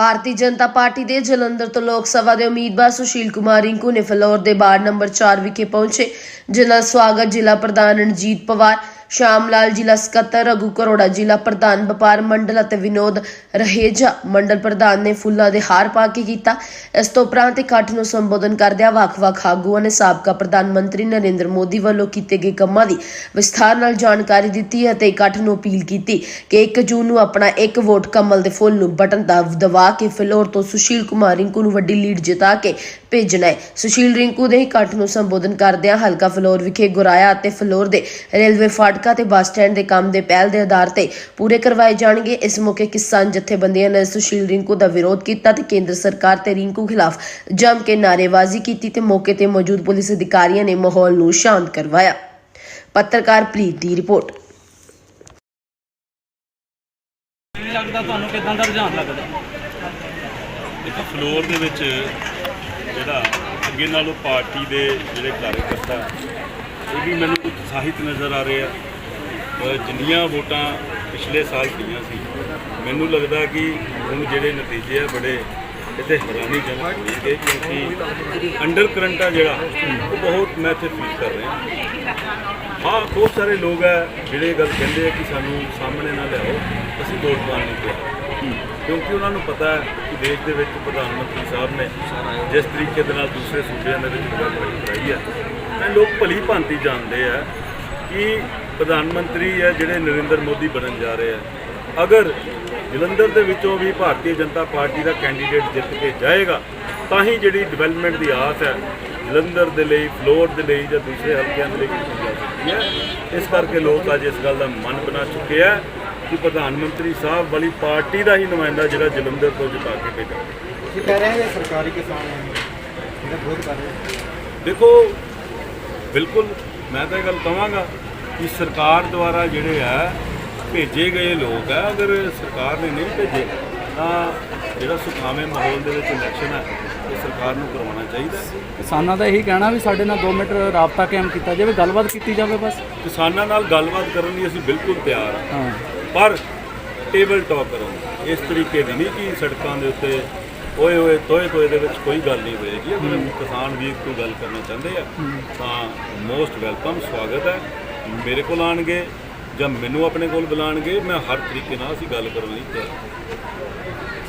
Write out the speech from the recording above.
Bharatiya Janata party ਦੇ ਜਲੰਧਰ ਤੋਂ ਲੋਕ ਸਭਾ ਦੇ ਉਮੀਦਵਾਰ ਸੁਸ਼ੀਲ ਕੁਮਾਰ ਰਿੰਕੂ ਨੇ ਫਲੋਰ ਦੇ ਬਾੜ ਨੰਬਰ 4 ਵਿਖੇ ਪਹੁੰਚੇ, ਜਿਨ੍ਹਾਂ ਨਾਲ ਸਵਾਗਤ ਜ਼ਿਲ੍ਹਾ ਪ੍ਰਧਾਨ ਰਣਜੀਤ ਪਵਾਰ ਸ਼ਾਮ ਲਾਲ ਜ਼ਿਲ੍ਹਾ ਸਕੱਤਰ, ਰਘੂ ਕਰੋੜਾ ਜ਼ਿਲ੍ਹਾ ਪ੍ਰਧਾਨ, ਵਪਾਰ ਮੰਡਲ ਅਤੇ ਵਿਨੋਦ ਰਹੇਜਾ ਮੰਡਲ ਪ੍ਰਧਾਨ ਨੇ ਫੁੱਲਾਂ ਦੇ ਹਾਰ ਪਾ ਕੇ ਕੀਤਾ। ਇਸ ਤੋਂ ਉਪਰੰਤ ਇਕੱਠ ਨੂੰ ਸੰਬੋਧਨ ਕਰਦਿਆਂ ਵੱਖ-ਵੱਖ ਆਗੂਆਂ ਨੇ ਸਾਬਕਾ ਪ੍ਰਧਾਨ ਮੰਤਰੀ ਨਰਿੰਦਰ ਮੋਦੀ ਵੱਲੋਂ ਕੀਤੇ ਗਏ ਕੰਮਾਂ ਦੀ ਵਿਸਥਾਰ ਨਾਲ ਜਾਣਕਾਰੀ ਦਿੱਤੀ ਅਤੇ ਇਕੱਠ ਨੂੰ ਅਪੀਲ ਕੀਤੀ ਕਿ 1 ਜੂਨ ਨੂੰ ਆਪਣਾ ਇੱਕ ਵੋਟ ਕਮਲ ਦੇ ਫੁੱਲ ਨੂੰ ਬਟਨ ਦਾ ਦਬਾ ਕੇ ਫਿਲੌਰ ਤੋਂ ਸੁਸ਼ੀਲ ਕੁਮਾਰ ਰਿੰਕੂ ਨੂੰ ਵੱਡੀ ਲੀਡ ਜਿਤਾ ਕੇ ਭੇਜਣਾ ਹੈ। ਸੁਸ਼ੀਲ ਰਿੰਕੂ ਦੇ ਇਕੱਠ ਨੂੰ ਸੰਬੋਧਨ ਕਰਦਿਆਂ ਹਲਕਾ ਫਲੋਰ ਵਿਖੇ ਗੁਰਾਇਆ ਅਤੇ ਫਲੋਰ ਦੇ ਰੇਲਵੇ ਫਾਟਕਾਂ ਤੇ ਬੱਸ ਸਟੈਂਡ ਦੇ ਕੰਮ ਦੇ ਪਹਿਲ ਦੇ ਆਧਾਰ ਤੇ ਪੂਰੇ ਕਰਵਾਏ ਜਾਣਗੇ। ਇਸ ਮੌਕੇ ਕਿਸਾਨ ਜਥੇਬੰਦੀਆਂ ਨੇ ਸੁਸ਼ੀਲ ਰਿੰਕੂ ਦਾ ਵਿਰੋਧ ਕੀਤਾ ਤੇ ਕੇਂਦਰ ਸਰਕਾਰ ਤੇ ਰਿੰਕੂ ਖਿਲਾਫ ਜੰਮ ਕੇ ਨਾਅਰੇਬਾਜ਼ੀ ਕੀਤੀ ਤੇ ਮੌਕੇ ਤੇ ਮੌਜੂਦ ਪੁਲਿਸ ਅਧਿਕਾਰੀਆਂ ਨੇ ਮਾਹੌਲ ਨੂੰ ਸ਼ਾਂਤ ਕਰਵਾਇਆ। ਪੱਤਰਕਾਰ ਪ੍ਰੀਤ ਦੀ ਰਿਪੋਰਟ। ਨਹੀਂ ਲੱਗਦਾ ਤੁਹਾਨੂੰ? ਕਿਦਾਂ ਦਾ ਰੁਝਾਨ ਲੱਗਦਾ? ਦੇਖੋ ਫਲੋਰ ਦੇ ਵਿੱਚ ਜਿਹੜਾ ਅੱਗੇ ਨਾਲੋਂ ਪਾਰਟੀ ਦੇ ਜਿਹੜੇ ਕਾਰਜਕਰਤਾ ਇਹ ਵੀ ਮੈਨੂੰ ਉਤਸ਼ਾਹਿਤ ਨਜ਼ਰ ਆ ਰਹੇ ਆ। ਜਿੰਨੀਆਂ ਵੋਟਾਂ ਪਿਛਲੇ ਸਾਲ ਪਈਆਂ ਸੀ, ਮੈਨੂੰ ਲੱਗਦਾ ਕਿ ਹੁਣ ਜਿਹੜੇ ਨਤੀਜੇ ਆ ਬੜੇ ਇੱਥੇ ਹੈਰਾਨੀਜਨਕ ਹੋਣਗੇ ਕਿਉਂਕਿ ਅੰਡਰ ਕਰੰਟ ਆ ਜਿਹੜਾ, ਉਹ ਬਹੁਤ ਮੈਂ ਇੱਥੇ ਫੀਲ ਕਰ ਰਿਹਾ। ਹਾਂ, ਬਹੁਤ ਸਾਰੇ ਲੋਕ ਆ ਜਿਹੜੇ ਗੱਲ ਕਹਿੰਦੇ ਆ ਕਿ ਸਾਨੂੰ ਸਾਹਮਣੇ ਨਾ ਲਿਆਓ, ਅਸੀਂ ਵੋਟ ਪਾਉਣ ਨਹੀਂ ਕਿਹਾ ਕਿਉਂਕਿ ਉਹਨਾਂ ਨੂੰ ਪਤਾ ਹੈ ਕਿ ਦੇਸ਼ ਦੇ ਵਿੱਚ ਪ੍ਰਧਾਨ ਮੰਤਰੀ ਸਾਹਿਬ ਨੇ ਜਿਸ ਤਰੀਕੇ ਦੇ ਨਾਲ ਦੂਸਰੇ ਸੂਬਿਆਂ ਦੇ ਵਿੱਚ ਡਿਵੈਲਪਮੈਂਟ ਕਰਾਈ ਹੈ ਤਾਂ ਲੋਕ ਭਲੀ ਭਾਂਤੀ ਜਾਣਦੇ ਆ ਕਿ ਪ੍ਰਧਾਨ ਮੰਤਰੀ ਹੈ ਜਿਹੜੇ ਨਰਿੰਦਰ ਮੋਦੀ ਬਣਨ ਜਾ ਰਹੇ ਆ? ਅਗਰ ਜਲੰਧਰ ਦੇ ਵਿੱਚੋਂ ਵੀ ਭਾਰਤੀ ਜਨਤਾ ਪਾਰਟੀ ਦਾ ਕੈਂਡੀਡੇਟ ਜਿੱਤ ਕੇ ਜਾਏਗਾ ਤਾਂ ਹੀ ਜਿਹੜੀ ਡਿਵੈਲਪਮੈਂਟ ਦੀ ਆਸ ਹੈ ਜਲੰਧਰ ਦੇ ਲਈ ਫਲੋਰ ਦੇ ਲਈ ਜਾਂ ਦੂਸਰੇ ਹਲਕਿਆਂ ਦੇ ਲਈ ਕੀਤੀ ਜਾ ਸਕਦੀ ਹੈ। ਇਸ ਕਰਕੇ ਲੋਕ ਅੱਜ ਇਸ ਗੱਲ ਦਾ ਮਨ ਬਣਾ ਚੁੱਕੇ ਆ ਕਿ ਪ੍ਰਧਾਨ ਮੰਤਰੀ ਸਾਹਿਬ ਵਾਲੀ ਪਾਰਟੀ ਦਾ ਹੀ ਨੁਮਾਇੰਦਾ ਜਿਹੜਾ ਜਲੰਧਰ ਤੋਂ ਜਿਤਾ ਕੇ ਇਹ ਕਹਿ ਰਹੇ ਨੇ ਸਰਕਾਰੀ ਕਿਸਾਨ ਹੈ। ਇਹਦਾ ਵਿਰੋਧ ਕਰ ਰਹੇ ਦੇਖੋ ਬਿਲਕੁਲ ਮੈਂ ਤਾਂ ਇਹ ਗੱਲ ਕਹਾਂਗਾ ਕਿ ਸਰਕਾਰ ਦੁਆਰਾ ਜਿਹੜੇ ਆ ਭੇਜੇ ਗਏ ਲੋਕ ਆ ਅਗਰ ਸਰਕਾਰ ਨੇ ਨਹੀਂ ਭੇਜੇ ਤਾਂ ਜਿਹੜਾ ਸੁਖਾਵੇਂ ਮਾਹੌਲ ਦੇ ਵਿੱਚ ਇਲੈਕਸ਼ਨ ਹੈ ਉਹ ਸਰਕਾਰ ਨੂੰ ਕਰਵਾਉਣਾ ਚਾਹੀਦਾ। ਕਿਸਾਨਾਂ ਦਾ ਇਹੀ ਕਹਿਣਾ ਵੀ ਸਾਡੇ ਨਾਲ 2 ਮਿੰਟ ਰਾਬਤਾ ਕਾਇਮ ਕੀਤਾ ਜਾਵੇ ਗੱਲਬਾਤ ਕੀਤੀ ਜਾਵੇ ਬਸ। ਕਿਸਾਨਾਂ ਨਾਲ ਗੱਲਬਾਤ ਕਰਨ ਲਈ ਅਸੀਂ ਬਿਲਕੁਲ ਤਿਆਰ ਹਾਂ ਹਾਂ। ਪਰ ਟੇਬਲ ਟਾਕ ਕਰੋ। ਇਸ ਤਰੀਕੇ ਦੀ ਨਹੀਂ ਕਿ ਸੜਕਾਂ ਦੇ ਉੱਤੇ ਓਏ ਓਏ ਤੋਏ ਤੋਏ ਦੇ ਵਿੱਚ ਕੋਈ ਗੱਲ ਨਹੀਂ ਹੋਏਗੀ। ਅਗਰ ਕਿਸਾਨ ਵੀਰ ਕੋਈ ਗੱਲ ਕਰਨਾ ਚਾਹੁੰਦੇ ਆ ਤਾਂ ਮੋਸਟ ਵੈਲਕਮ ਸਵਾਗਤ ਹੈ। ਮੇਰੇ ਕੋਲ ਆਣਗੇ ਜਾਂ ਮੈਨੂੰ ਆਪਣੇ ਕੋਲ ਬੁਲਾਣਗੇ ਮੈਂ ਹਰ ਤਰੀਕੇ ਨਾਲ ਅਸੀਂ ਗੱਲ ਕਰਨ ਲਈ ਤਿਆਰ